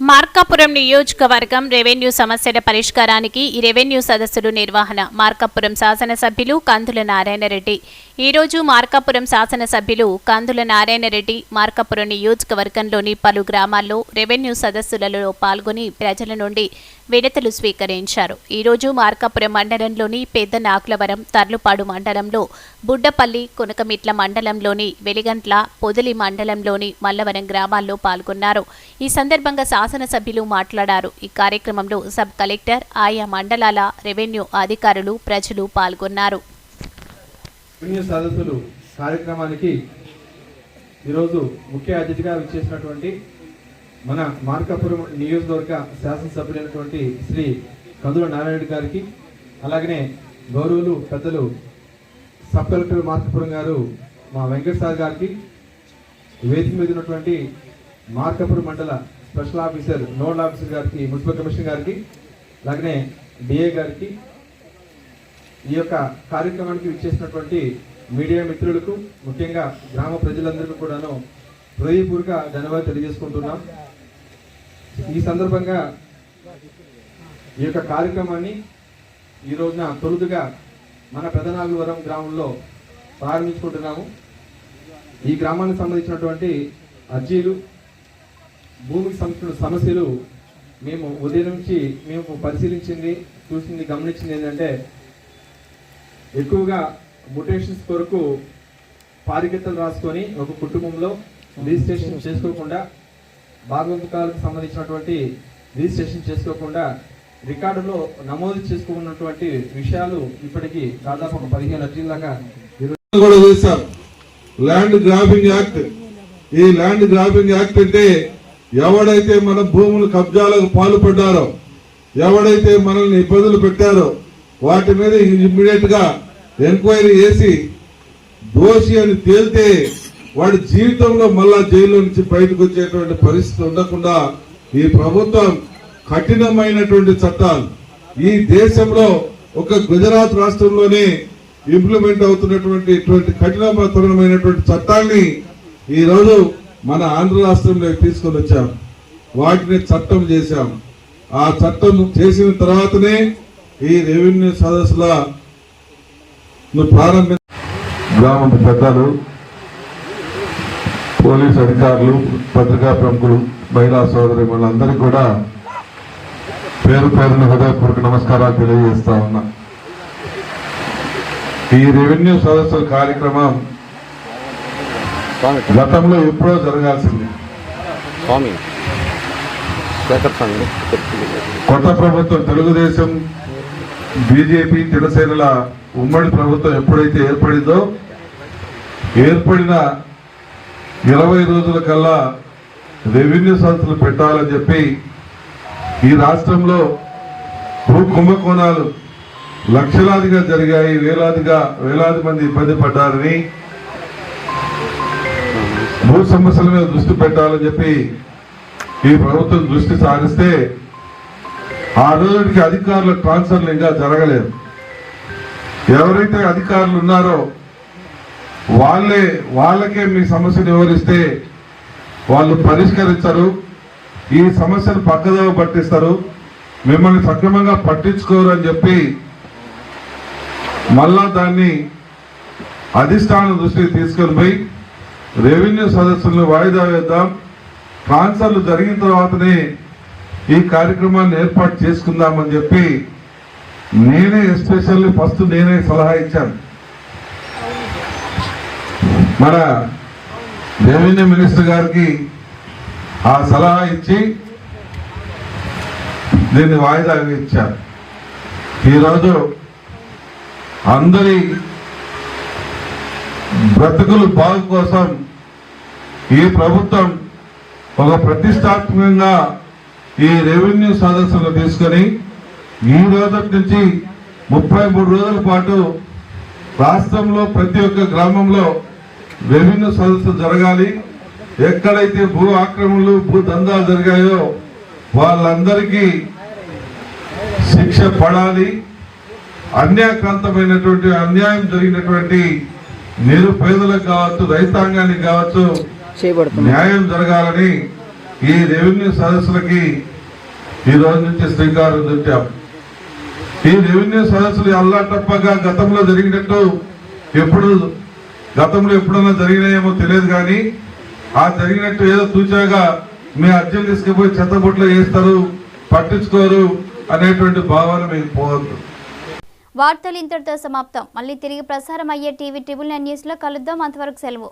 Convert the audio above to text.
మార్కాపురం నియోజకవర్గం రెవెన్యూ సమస్యల పరిష్కారానికి ఈ రెవెన్యూ సదస్సులు నిర్వహణ. మార్కాపురం శాసనసభ్యులు కందుల నారాయణరెడ్డి. ఈరోజు మార్కాపురం శాసనసభ్యులు కందుల నారాయణరెడ్డి మార్కాపురం నియోజకవర్గంలోని పలు గ్రామాల్లో రెవెన్యూ సదస్సులలో పాల్గొని ప్రజల నుండి వినతులు స్వీకరించారు. ఈరోజు మార్కాపురం మండలంలోని పెద్ద నాకులవరం తర్లుపాడు మండలంలో బుడ్డపల్లి కొనకమిట్ల మండలంలోని వెలిగంట్ల పొదిలి మండలంలోని మల్లవరం గ్రామాల్లో పాల్గొన్నారు. ఈ సందర్భంగా శాసనసభ్యులు మాట్లాడారు. ఈ కార్యక్రమంలో సబ్ కలెక్టర్ ఆయా మండలాల రెవెన్యూ అధికారులు ప్రజలు పాల్గొన్నారు. సదస్సులు కార్యక్రమానికి ఈరోజు ముఖ్య అతిథిగా విచ్చేసినటువంటి మన మార్కాపురం నియోజకవర్గ శాసనసభ్యులైనటువంటి శ్రీ కందుల నారాయణ గారికి అలాగనే గౌరవులు పెద్దలు సబ్ కలెక్టర్ మార్కాపురం గారు మా వెంకట సార్ గారికి వేదిక మీద ఉన్నటువంటి మార్కాపురం మండల స్పెషల్ ఆఫీసర్ నోడల్ ఆఫీసర్ గారికి మున్సిపల్ కమిషనర్ గారికి అలాగనే డిఏ గారికి ఈ యొక్క కార్యక్రమానికి విచ్చేసినటువంటి మీడియా మిత్రులకు ముఖ్యంగా గ్రామ ప్రజలందరికీ కూడాను హృదయపూర్వక ధన్యవాదాలు తెలియజేసుకుంటున్నాం. ఈ సందర్భంగా ఈ యొక్క కార్యక్రమాన్ని ఈ రోజున తొలుదుగా మన పెదనాగువరం గ్రామంలో ప్రారంభించుకుంటున్నాము. ఈ గ్రామానికి సంబంధించినటువంటి అర్జీలు భూమికి సంబంధించిన సమస్యలు మేము ఉదయం నుంచి మేము పరిశీలించింది చూసింది గమనించింది ఏంటంటే ఎక్కువగా ముటేషన్స్ కొరకు పారిగతలు రాసుకొని ఒక కుటుంబంలో రిజిస్ట్రేషన్ చేసుకోకుండా భాగవంతకాలకు సంబంధించినటువంటి రిజిస్ట్రేషన్ చేసుకోకుండా రికార్డులో నమోదు చేసుకున్నటువంటి విషయాలు ఇప్పటికీ దాదాపు ఒక పదిహేను అర్జీల దాకా కూడా చేశాం ల్యాండ్ గ్రాఫింగ్ యాక్ట్ ఈ ల్యాండ్ గ్రాఫింగ్ యాక్ట్ అంటే ఎవడైతే మన భూములు కబ్జాలకు పాల్పడ్డారో ఎవడైతే మనల్ని ఇబ్బందులు పెట్టారో వాటి మీద ఇమ్మీడియట్గా ఎంక్వైరీ చేసి దోషి అని తేలితే వాడి జీవితంలో మళ్ళా జైల్లో నుంచి బయటకు వచ్చేటువంటి పరిస్థితి ఉండకుండా ఈ ప్రభుత్వం కఠినమైనటువంటి చట్టాలు. ఈ దేశంలో ఒక గుజరాత్ రాష్ట్రంలోనే ఇంప్లిమెంట్ అవుతున్నటువంటి ఇటువంటి కఠినతరమైనటువంటి చట్టాన్ని ఈ రోజు మన ఆంధ్ర రాష్ట్రంలో తీసుకొని వచ్చాం. వాటిని చట్టం చేశాం. ఆ చట్టం చేసిన తర్వాతనే ఈ రెవెన్యూ సదస్సుల ప్రారంభి గ్రామ పెద్దలు పోలీస్ అధికారులు పత్రికా ప్రముఖులు మహిళా సోదరి వాళ్ళందరికీ కూడా పేరు పేరున హృదయపూర్వక నమస్కారాలు తెలియజేస్తా ఉన్నా. ఈ రెవెన్యూ సదస్సుల కార్యక్రమం గతంలో ఎప్పుడో జరగాల్సింది. స్వామి కొత్త ప్రభుత్వం తెలుగుదేశం బీజేపీ జనసేనల ఉమ్మడి ప్రభుత్వం ఎప్పుడైతే ఏర్పడిందో ఏర్పడిన ఇరవై రోజుల కల్లా రెవెన్యూ సంస్థలు పెట్టాలని చెప్పి ఈ రాష్ట్రంలో భూ కుంభకోణాలు లక్షలాదిగా జరిగాయి వేలాదిగా వేలాది మంది ఇబ్బంది పడ్డారని భూ సమస్యల మీద దృష్టి పెట్టాలని చెప్పి ఈ ప్రభుత్వం దృష్టి సారిస్తే ఆ రోజుకి అధికారుల ట్రాన్స్ఫర్లు ఇంకా జరగలేదు. ఎవరైతే అధికారులు ఉన్నారో వాళ్ళే వాళ్ళకే మీ సమస్యను వివరిస్తే వాళ్ళు పరిష్కరించరు ఈ సమస్యను పక్కదోవ పట్టిస్తారు మిమ్మల్ని సక్రమంగా పట్టించుకోరు అని చెప్పి మళ్ళా దాన్ని అధిష్టానం దృష్టికి తీసుకొని పోయి రెవెన్యూ సదస్సులను వాయిదా వేద్దాం. ట్రాన్స్ఫర్లు జరిగిన తర్వాతనే ఈ కార్యక్రమాన్ని ఏర్పాటు చేసుకుందామని చెప్పి నేనే ఎస్పెషల్లీ ఫస్ట్ నేనే సలహా ఇచ్చాను. మన రెవెన్యూ మినిస్టర్ గారికి ఆ సలహా ఇచ్చి దీన్ని వాయిదా ఇచ్చారు ఈరోజు అందరి బ్రతుకులు బాగు కోసం ఈ ప్రభుత్వం ఒక ప్రతిష్టాత్మకంగా ఈ రెవెన్యూ సదస్సులు తీసుకొని ఈ రోజు నుంచి ముప్పై మూడు రోజుల పాటు రాష్ట్రంలో ప్రతి ఒక్క గ్రామంలో రెవెన్యూ సదస్సు జరగాలి. ఎక్కడైతే భూ ఆక్రమణలు భూ దందాలు జరిగాయో వాళ్ళందరికీ శిక్ష పడాలి. అన్యాక్రాంతమైనటువంటి అన్యాయం జరిగినటువంటి నిరుపేదలకు కావచ్చు రైతాంగానికి కావచ్చు చేయబడుతుంది. న్యాయం జరగాలని ఈ రెవెన్యూ సదస్సులకి ఈ రోజు నుంచి శ్రీకారం చుట్టాం. ఈ రెవెన్యూ సదస్సులు అల్లా తప్పగా గతంలో జరిగినట్టు ఎప్పుడు గతంలో ఎప్పుడన్నా జరిగినాయేమో తెలియదు కానీ ఆ జరిగినట్టు ఏదో తూచాగా మీ అర్జీలు తీసుకుపోయి చెత్తబుట్లో వేస్తారు పట్టించుకోరు అనేటువంటి భావన మీకు పోవద్దు. వార్తలు ఇంతటితో సమాప్తం. మళ్ళీ తిరిగి ప్రసారం అయ్యే టీవీ ట్రిబుల్ నైన్ న్యూస్లో కలుద్దాం. అంతవరకు సెలవు.